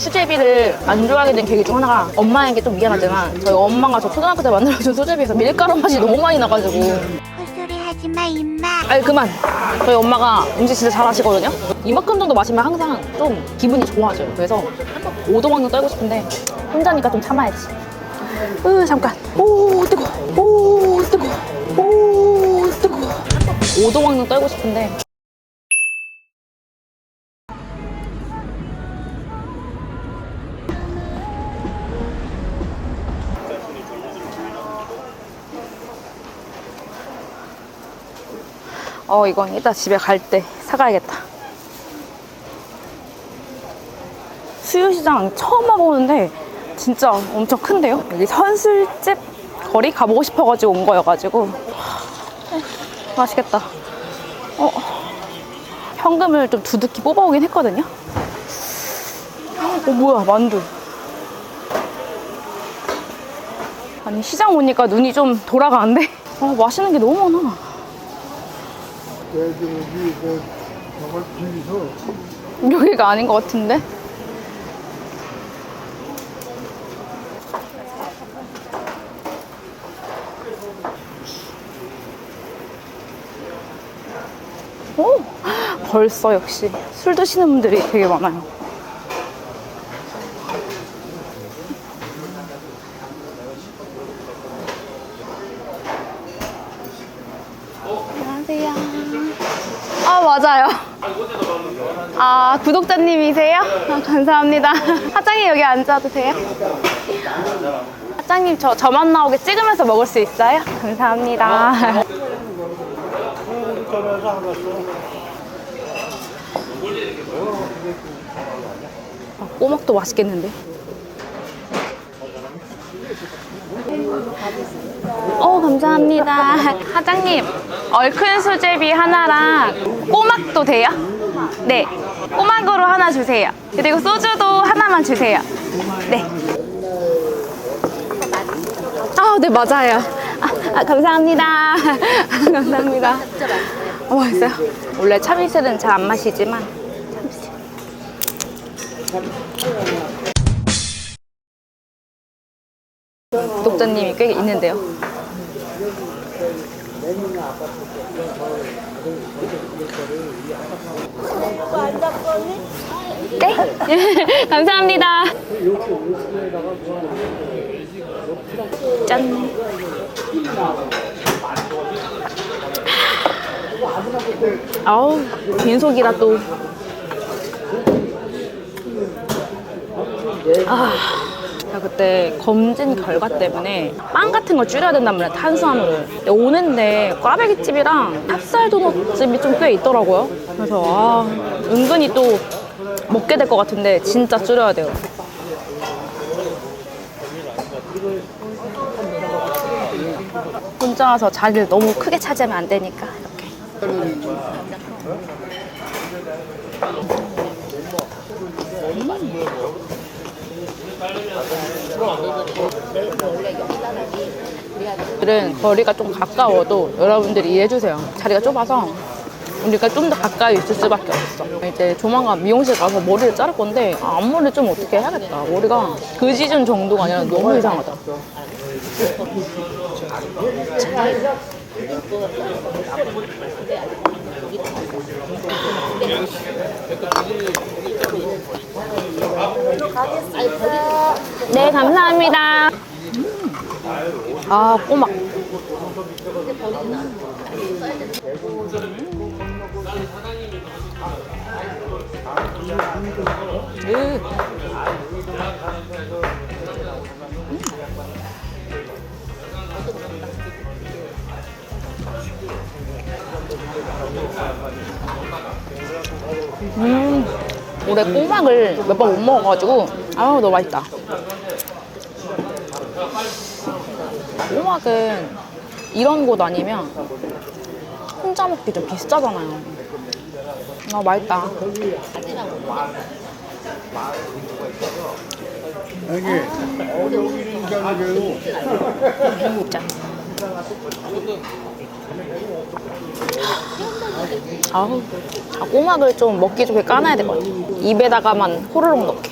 수제비를 안 좋아하게 된 계기 중 하나가 엄마에게 좀 미안하지만 저희 엄마가 저 초등학교 때 만들어준 수제비에서 밀가루 맛이 너무 많이 나가지고. 헛소리 하지 마, 임마. 아니 그만. 저희 엄마가 음식 진짜 잘하시거든요? 이만큼 정도 마시면 항상 좀 기분이 좋아져요. 그래서 오도방정 떨고 싶은데 혼자니까 좀 참아야지. 으 잠깐. 오 뜨거. 오 뜨거. 오 뜨거. 오도방정 떨고 싶은데 어 이건 이따 집에 갈 때 사가야겠다. 수유시장 처음 와보는데 진짜 엄청 큰데요? 여기 선술집 거리 가보고 싶어가지고 온 거여가지고. 맛있겠다. 어, 현금을 좀 두둑히 뽑아오긴 했거든요? 어 뭐야 만두. 아니 시장 오니까 눈이 좀 돌아가는데? 어 맛있는 게 너무 많아 여기가 아닌 것 같은데? 오! 벌써 역시 술 드시는 분들이 되게 많아요. 아, 맞아요. 아, 구독자님이세요? 아, 감사합니다. 사장님 여기 앉아도 돼요? 사장님 저 저만 나오게 찍으면서 먹을 수 있어요? 감사합니다. 아, 꼬막도 맛있겠는데? 어, 감사합니다. 사장님, 얼큰 수제비 하나랑 꼬막도 돼요? 네. 꼬막으로 하나 주세요. 그리고 소주도 하나만 주세요. 네. 아, 네, 맞아요. 아, 아, 감사합니다. 감사합니다. 어, 맛있어요. 원래 참이슬은 잘 안 마시지만 참이슬. 구독자님이 꽤 있는데요. 네? 감사합니다. 짠. 아우, 빈속이라 또. 아. 나 그때 검진 결과 때문에 빵 같은 걸 줄여야 된단 말이야 탄수화물을. 오는데 꽈배기집이랑 찹쌀 도넛집이 좀 꽤 있더라고요. 그래서 아 은근히 또 먹게 될 것 같은데 진짜 줄여야 돼요. 혼자 와서 자리를 너무 크게 차지하면 안 되니까 이렇게 들은 거리가 좀 가까워도 여러분들이 이해해주세요. 자리가 좁아서 우리가 좀 더 가까이 있을 수밖에 없어. 이제 조만간 미용실 가서 머리를 자를 건데 아, 앞머리 좀 어떻게 해야겠다. 머리가 그 시즌 정도가 아니라 너무 이상하다. 네, 감사합니다. 아, 꼬막. 음. 음, 올해 꼬막을 몇 번 못 먹어가지고 아우 너무 맛있다. 꼬막은 이런 곳 아니면 혼자 먹기 좀 비싸잖아요. 아 맛있다. 이게 여기 인간이래요. 짠. 아우, 아, 꼬막을 좀 먹기 좋게 까놔야 될 것 같아. 입에다가만 호로록 넣게.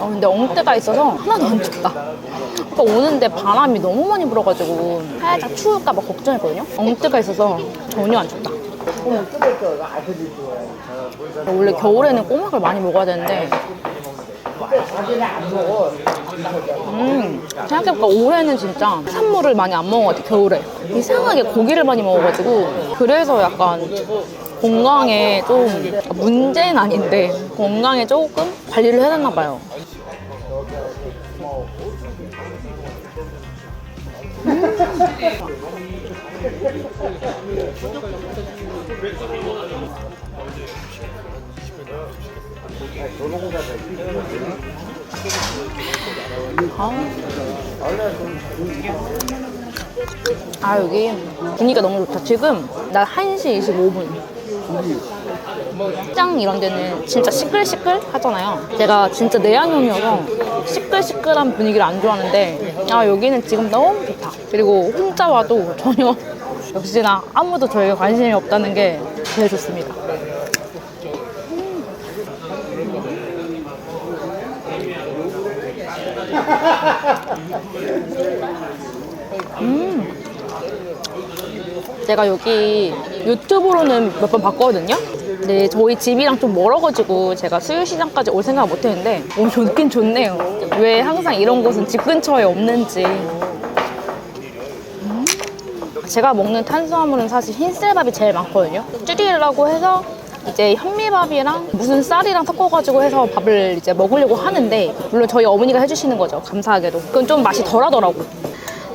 어, 근데 엉뜨가 있어서 하나도 안 춥다. 아까 오는데 바람이 너무 많이 불어가지고 살짝 추울까봐 걱정했거든요. 엉뜨가 있어서 전혀 안 춥다. 원래 겨울에는 꼬막을 많이 먹어야 되는데 음, 생각해보니까 올해는 진짜 산물을 많이 안 먹은 것 같아, 겨울에. 이상하게 고기를 많이 먹어가지고. 그래서 약간 건강에 좀, 문제는 아닌데, 건강에 조금 관리를 해야 되나 봐요. 아, 여기 분위기가 너무 좋다. 지금 나 1시 25분. 시장 이런 데는 진짜 시끌시끌 하잖아요. 제가 진짜 내향형이어서 시끌시끌한 분위기를 안 좋아하는데 아 여기는 지금 너무 좋다. 그리고 혼자 와도 전혀 역시나 아무도 저에게 관심이 없다는 게 제일 좋습니다. 제가 여기 유튜브로는 몇 번 봤거든요. 근데 저희 집이랑 좀 멀어가지고 제가 수유시장까지 올 생각 못 했는데 오, 좋긴 좋네요. 왜 항상 이런 곳은 집 근처에 없는지. 음. 제가 먹는 탄수화물은 사실 흰쌀밥이 제일 많거든요. 줄이려고 해서 이제 현미밥이랑 무슨 쌀이랑 섞어가지고 해서 밥을 이제 먹으려고 하는데 물론 저희 어머니가 해주시는 거죠. 감사하게도. 그건 좀 맛이 덜하더라고.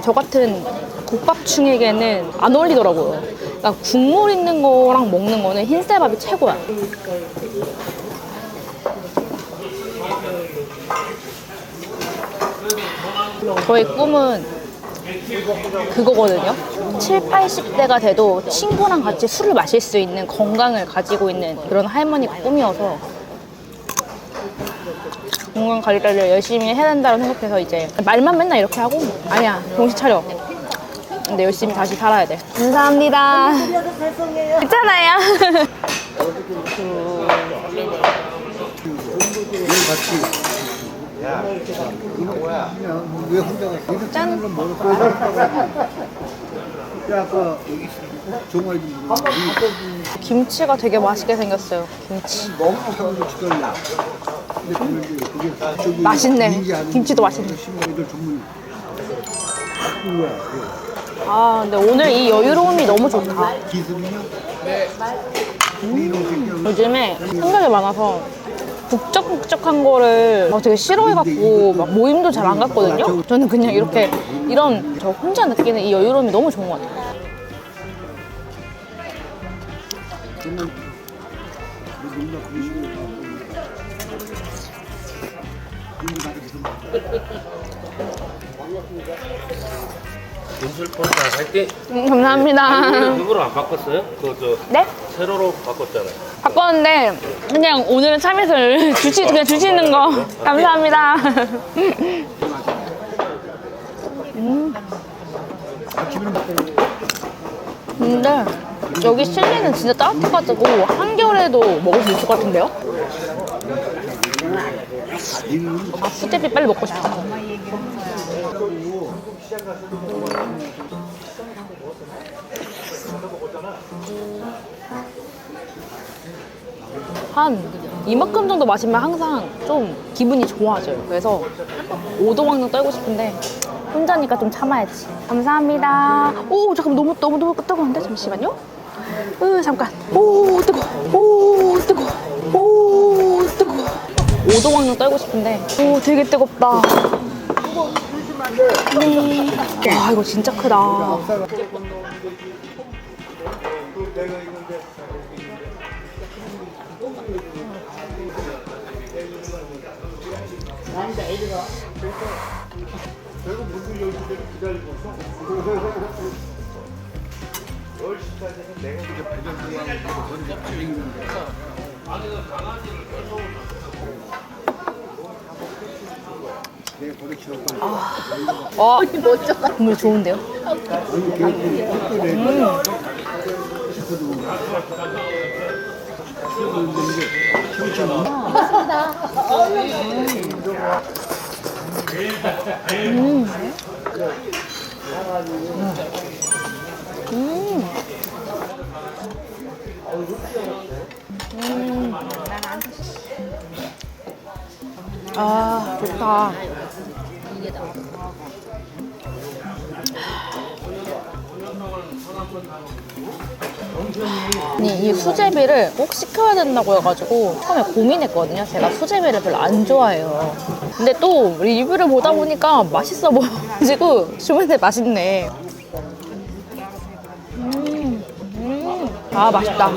저 같은 국밥충에게는 안 어울리더라고요. 그러니까 국물 있는 거랑 먹는 거는 흰쌀밥이 최고야. 저의 꿈은 그거거든요. 7, 80대가 돼도 친구랑 같이 술을 마실 수 있는 건강을 가지고 있는 그런 할머니가 꿈이어서 건강 관리를 열심히 해야 된다고 생각해서 이제 말만 맨날 이렇게 하고 아니야 정신 차려. 근데 열심히 다시 살아야 돼. 감사합니다. 괜찮아요 왜 혼자 갔어? 이렇게 짠. 야, 여기 김치가 되게 맛있게 생겼어요 김치 맛있네. 김치도 맛있네. 아 근데 오늘 이 여유로움이 너무 좋다? 네. 생각. 요즘에 생각이 많아서 북적북적한 거를 막 되게 싫어해갖고 막 모임도 잘 안 갔거든요. 저는 그냥 이렇게 이런 저 혼자 느끼는 이 여유로움이 너무 좋은 것 같아요. 인술 폴타 할때 음, 감사합니다. 그거로 안 바꿨어요? 그저 네? 세로로 바꿨잖아요. 바꿨는데 그냥 오늘은 참이슬 주시 그냥 주시는 거 감사합니다. 음. 근데 여기 실내는 진짜 따뜻해가지고 한겨울에도 먹을 수 있을 것 같은데요? 아, 수제비 빨리 먹고 싶다. 한 이만큼 정도 마시면 항상 좀 기분이 좋아져요. 그래서 오도왕릉 떨고 싶은데 혼자니까 좀 참아야지. 감사합니다. 오 잠깐 너무 너무 너무 뜨거운데 잠시만요. 으 잠깐. 오 뜨거. 오 뜨거. 오 뜨거. 오도왕릉 떨고 싶은데 오 되게 뜨겁다. 네. 와 이거 진짜 크다. 남자 애들아 결국 문을 열기 때문에 기다리고 있어 10시까지 해서 내가 이제 부정부만 하고 먼저 발행는 거야 안에서 강아지를 계속 내가 거기 어, 물 좋은데요? 음. 아, 좋다. 아니, 이 수제비를 꼭 시켜야 된다고 해가지고 처음에 고민했거든요. 제가 수제비를 별로 안 좋아해요. 근데 또 리뷰를 보다 보니까 맛있어 보여가지고 주문해 맛있네. 음, 음. 아, 맛있다.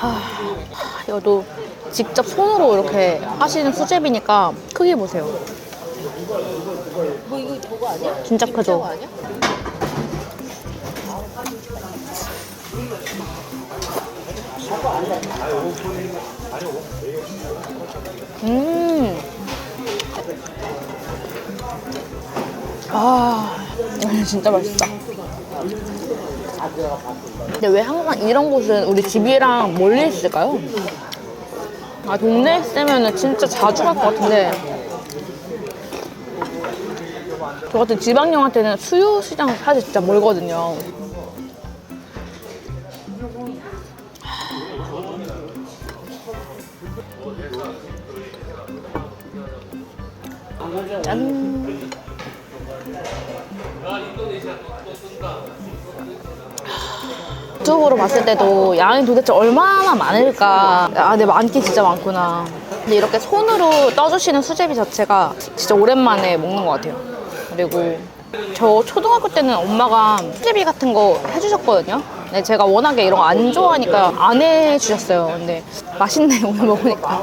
아, 이것도 직접 손으로 이렇게 하시는 수제비니까 크기 보세요. 뭐 이거 저거 아니야? 진짜 크죠? 음. 아, 진짜 맛있다. 근데 왜 항상 이런 곳은 우리 집이랑 멀리 있을까요? 아, 동네에 있으면 진짜 자주 갈 것 같은데. 저 같은 지방령한테는 수유시장 사실 진짜 멀거든요. 짠. 유튜브로 봤을 때도 양이 도대체 얼마나 많을까. 아, 근데 많긴 진짜 많구나. 근데 이렇게 손으로 떠주시는 수제비 자체가 진짜 오랜만에 먹는 것 같아요. 그리고 저 초등학교 때는 엄마가 수제비 같은 거 해주셨거든요. 근데 제가 워낙에 이런 거 안 좋아하니까 안 해주셨어요. 근데 맛있네, 오늘 먹으니까.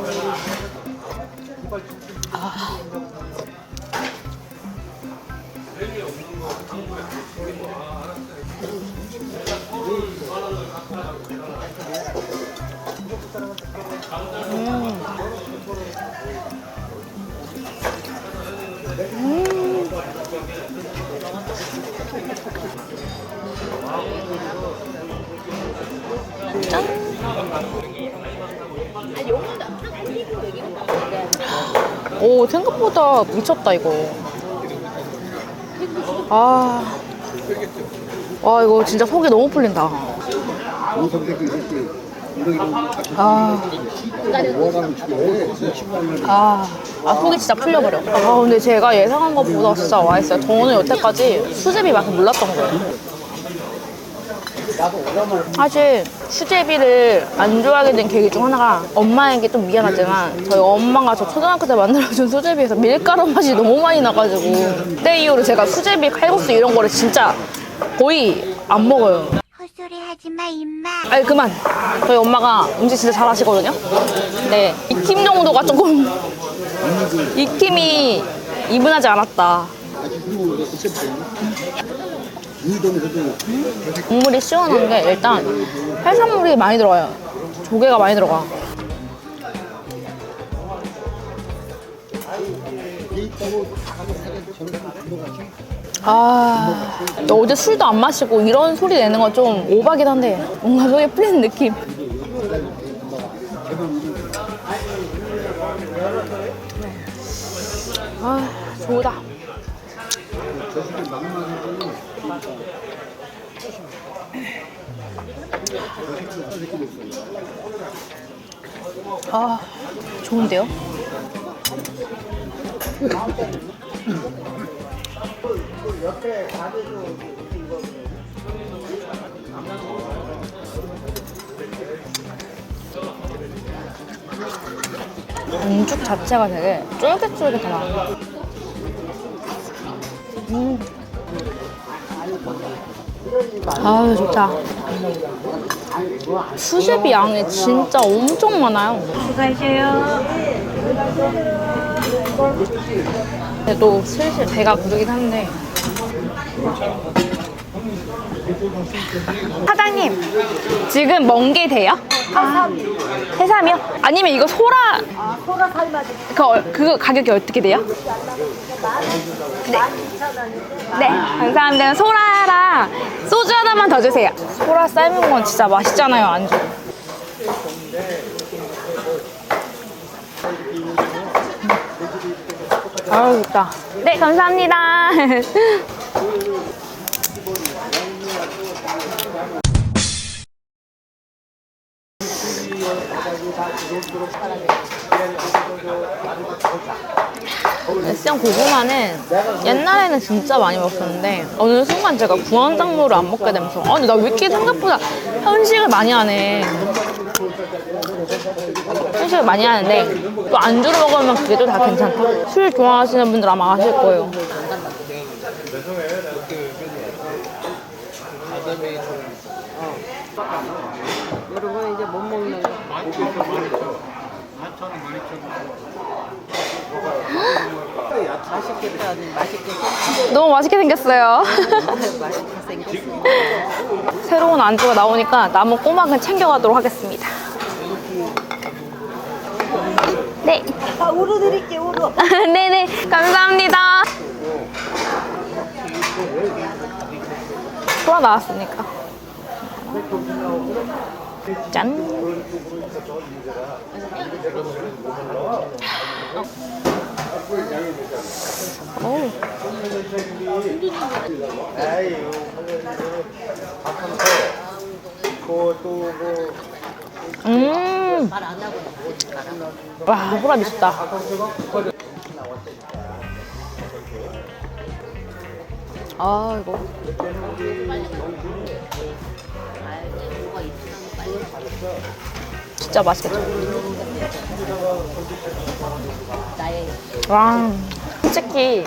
오, 생각보다 미쳤다, 이거. 아. 와, 이거 진짜 속이 너무 풀린다. 아. 모아 아, 아 속이 진짜 풀려버려. 아 근데 제가 예상한 것보다 진짜 맛있어요. 저는 여태까지 수제비 맛을 몰랐던 거예요. 사실 수제비를 안 좋아하게 된 계기 중 하나가 엄마에게 좀 미안하지만 저희 엄마가 저 초등학교 때 만들어준 수제비에서 밀가루 맛이 너무 많이 나가지고 그때 이후로 제가 수제비, 칼국수 이런 거를 진짜 거의 안 먹어요. 헛소리 하지 마, 임마. 아니 그만 저희 엄마가 음식 진짜 잘하시거든요 근데 익힘 정도가 조금 익힘이 이분하지 않았다. 국물이 시원한 게 일단 해산물이 많이 들어가요. 조개가 많이 들어가. 아 어제 술도 안 마시고 이런 소리 내는 건 좀 오바긴 한데 뭔가 속에 풀리는 느낌 아 좋다 아 좋은데요? 반죽 자체가 되게 쫄깃쫄깃하다. 음. 아유 좋다. 수제비 양이 진짜 엄청 많아요. 근데 또 슬슬 배가 부르긴 한데. 사장님, 지금 먼 게 돼요? 아, 해삼이요? 아니면 이거 소라. 소라 삶아지. 그, 얼- 그거 가격이 어떻게 돼요? 네. 네, 감사합니다. 소라랑 소주 하나만 더 주세요. 소라 삶은 건 진짜 맛있잖아요, 안주. 아유, 좋다. 네, 감사합니다. 시장 고구마는 옛날에는 진짜 많이 먹었는데 어느 순간 제가 구황작물을 안 먹게 되면서 아 근데 나왜 이렇게 생각보다 현식을 많이 하네. 현식을 많이 하는데 또 안주로 먹으면 그게 또 다 괜찮다. 술 좋아하시는 분들 아마 아실 거예요 여러분 이제 못 먹는 거. 맛있겠다. 맛있게 생겼어. 너무 맛있게 생겼어요 맛있게 생겼어. 새로운 안주가 나오니까 남은 꼬막은 챙겨가도록 하겠습니다 네 아, 우루 드릴게, 우루. 네네 감사합니다 소라 나왔으니까 짠 오. 음. 와, 소라 미쳤다. 아, 이거. 진짜 맛있겠다. 와, 솔직히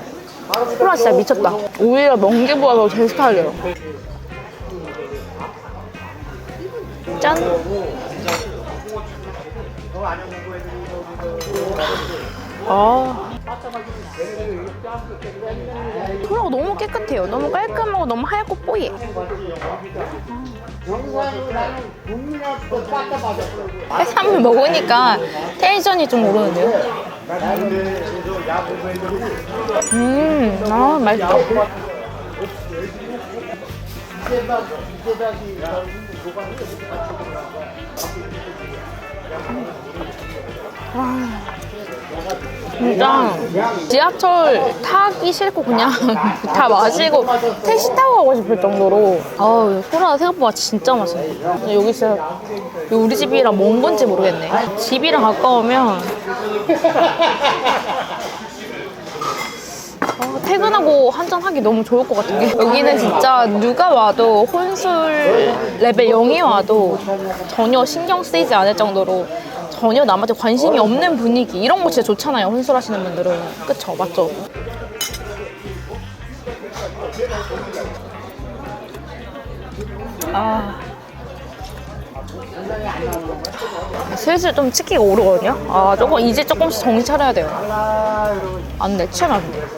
소라 진짜 미쳤다. 오히려 멍게보다 더 제 스타일이에요. 짠. 아. 소라가 너무 깨끗해요. 너무 깔끔하고 너무 하얗고 뽀얘. 해산물 먹으니까 텐션이 좀 오르는데요. 음, 아, 맛있다. 진짜 지하철 타기 싫고 그냥 다 마시고 택시 타고 가고 싶을 정도로. 아우 소라 생각보다 진짜 맛있네. 여기 진짜 우리 집이랑 먼 건지 모르겠네. 집이랑 가까우면 아, 퇴근하고 한잔 하기 너무 좋을 것 같은 게. 여기는 진짜 누가 와도 혼술 레벨 0이 와도 전혀 신경 쓰이지 않을 정도로 전혀 남한테 관심이 없는 분위기. 이런 거 진짜 좋잖아요 혼술 하시는 분들은. 그쵸? 맞죠? 아. 슬슬 좀 치기가 오르거든요? 아 조금 이제 조금씩 정신 차려야 돼요. 안돼. 취하면 안돼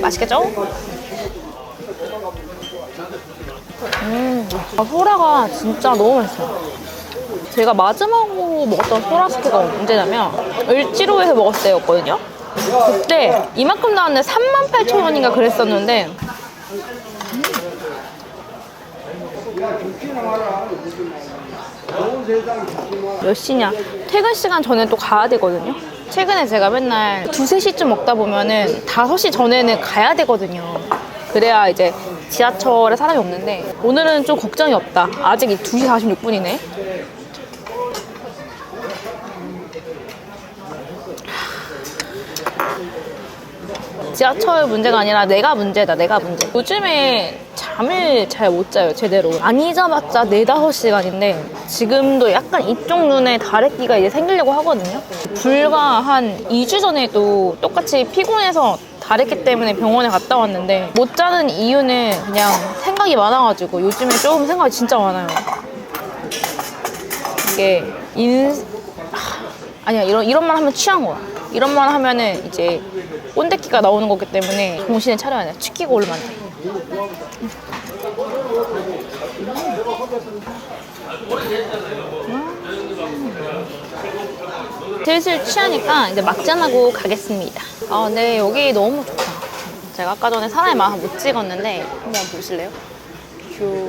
맛있겠죠? 음, 아, 소라가 진짜 너무 맛있어요. 제가 마지막으로 먹었던 소라 스테가 언제냐면 을지로에서 먹었을 때였거든요. 그때 이만큼 나왔는데 38,000원인가 그랬었는데 몇 시냐? 퇴근 시간 전에 또 가야 되거든요. 최근에 제가 맨날 두세 시쯤 먹다 보면은 다섯 시 전에는 가야 되거든요. 그래야 이제 지하철에 사람이 없는데 오늘은 좀 걱정이 없다. 아직 2시 46분이네. 지하철 문제가 아니라 내가 문제다, 내가 문제. 요즘에 잠을 잘 못 자요, 제대로. 안 잊어봤자 4, 5시간인데 지금도 약간 이쪽 눈에 다래끼가 이제 생기려고 하거든요. 불과 한 2주 전에도 똑같이 피곤해서 다래끼 때문에 병원에 갔다 왔는데 못 자는 이유는 그냥 생각이 많아가지고 요즘에 조금 생각이 진짜 많아요. 이게 인 하, 아니야 이런 이런 말 하면 취한 거야. 이런 말 하면은 이제 꼰대기가 나오는 거기 때문에 정신을 차려야 돼. 치기가 올면 안 돼. 슬슬 취하니까 이제 막잔하고 가겠습니다. 아, 네, 여기 너무 좋다. 제가 아까 전에 사람의 마음 못 찍었는데 한번 보실래요? 큐.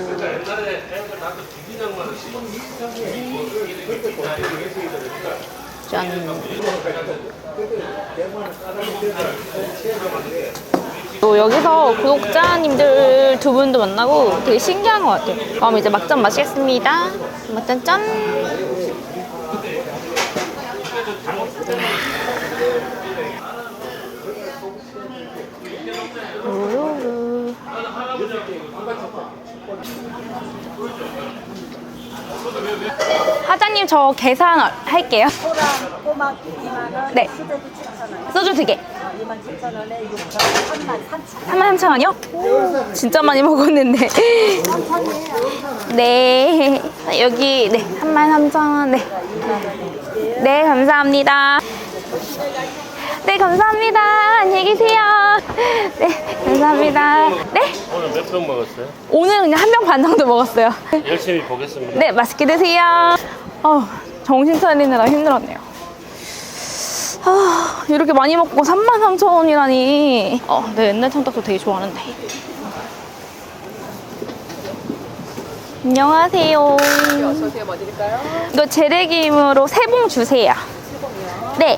짠. 또 여기서 구독자님들 두 분도 만나고 되게 신기한 것 같아요. 그럼 이제 막잔 마시겠습니다. 막잔 짠. 사장님 저 계산 할게요. 소랑 꼬막 2만 원, 네. 수제비 7천 원, 소주 두 개. 2만 7천 원에 6천 원, 3만 3천 3만 3천 원이요? 진짜 많이 먹었는데. 네. 여기, 네. 3만 3천 원. 네. 네, 감사합니다. 네, 감사합니다. 안녕히 계세요. 네, 감사합니다. 네. 오늘 몇 병 먹었어요? 오늘 그냥 한 병 반 정도 먹었어요. 열심히 보겠습니다. 네, 맛있게 드세요. 어, 정신 차리느라 힘들었네요. 아, 이렇게 많이 먹고 33,000원이라니. 어, 네, 옛날 청떡도 되게 좋아하는데. 안녕하세요. 어서 오세요. 뭐 드릴까요? 이거 재래김으로 세 봉 주세요. 네.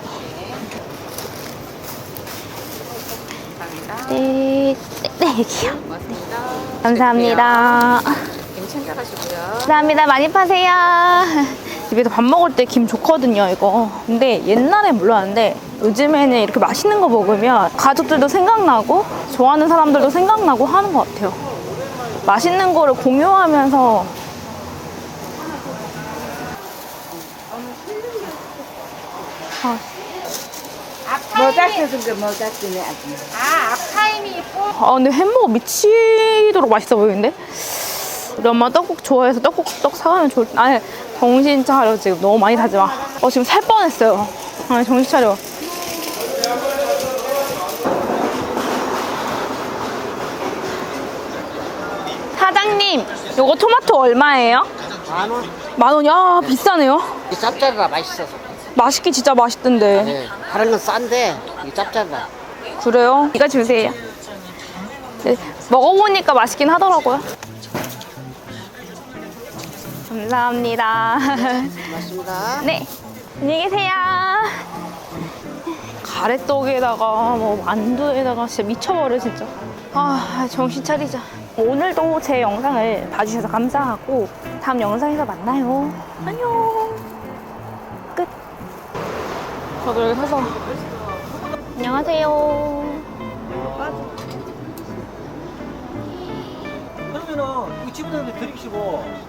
네, 네, 네, 여기요. 감사합니다. 감사합니다. 많이 파세요. 집에서 밥 먹을 때 김 좋거든요, 이거. 근데 옛날에 몰랐는데 요즘에는 이렇게 맛있는 거 먹으면 가족들도 생각나고 좋아하는 사람들도 생각나고 하는 것 같아요. 맛있는 거를 공유하면서 아, 모자 모자 쓰네 아주. 아 근데 햄버거 미치도록 맛있어 보이는데? 우리 엄마 떡국 좋아해서 떡국 떡 사가면 좋을 아니 정신 차려 지금 너무 많이 사지 마. 어 지금 살 뻔했어요. 아니 정신 차려. 사장님, 요거 토마토 얼마예요? 만 원? 만 원이 야 비싸네요. 이 짭짤하다 맛있어서. 맛있기 진짜 맛있던데. 네. 다른 건 싼데 이 짭짤하다. 그래요? 이거 주세요. 네, 먹어보니까 맛있긴 하더라고요. 감사합니다. 맞습니다. 네, 안녕히 계세요. 가래떡에다가 뭐 만두에다가 진짜 미쳐버려 진짜. 아 정신 차리자. 오늘도 제 영상을 봐주셔서 감사하고 다음 영상에서 만나요. 안녕. 끝. 저도 여기 서서 안녕하세요. 그러면은 이거 집에다 드리시고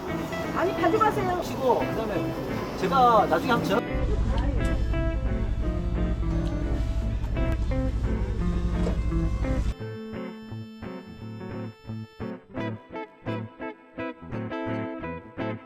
아니 가져가세요. 시고 그다음에 제가 나중에 한번 전화